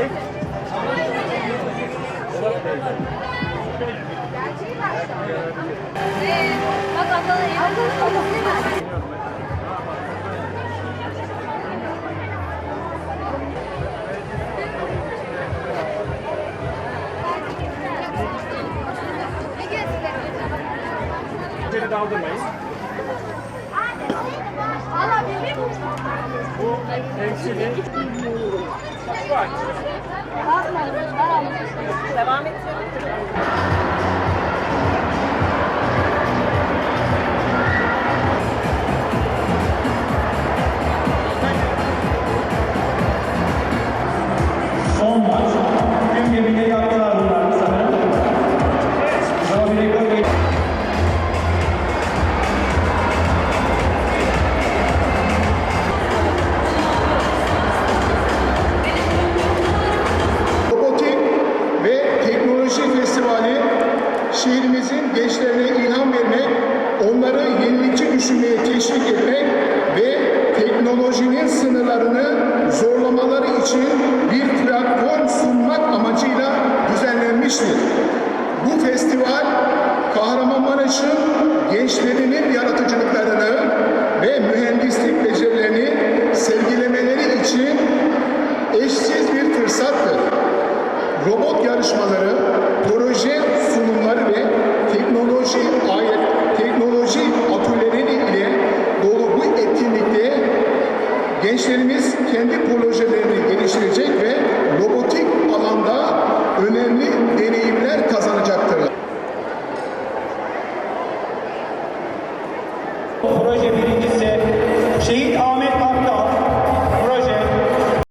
Bak ablalar yanında Geri daldırmayın. Bu hemşire bu Teknoloji Festivali şehrimizin gençlerine ilham vermek, onları yenilikçi düşünmeye teşvik etmek ve teknolojinin sınırlarını zorlamaları için bir platform sunmak amacıyla düzenlenmiştir. Bu festival Kahramanmaraş'ın gençlerinin yaratıcılıklarını Robot yarışmaları, proje sunumları ve teknoloji ayet, teknoloji atölyeleri ile dolu bu etkinlikte gençlerimiz kendi projelerini geliştirecek ve robotik alanda önemli deneyimler kazanacaktır. Proje birincisi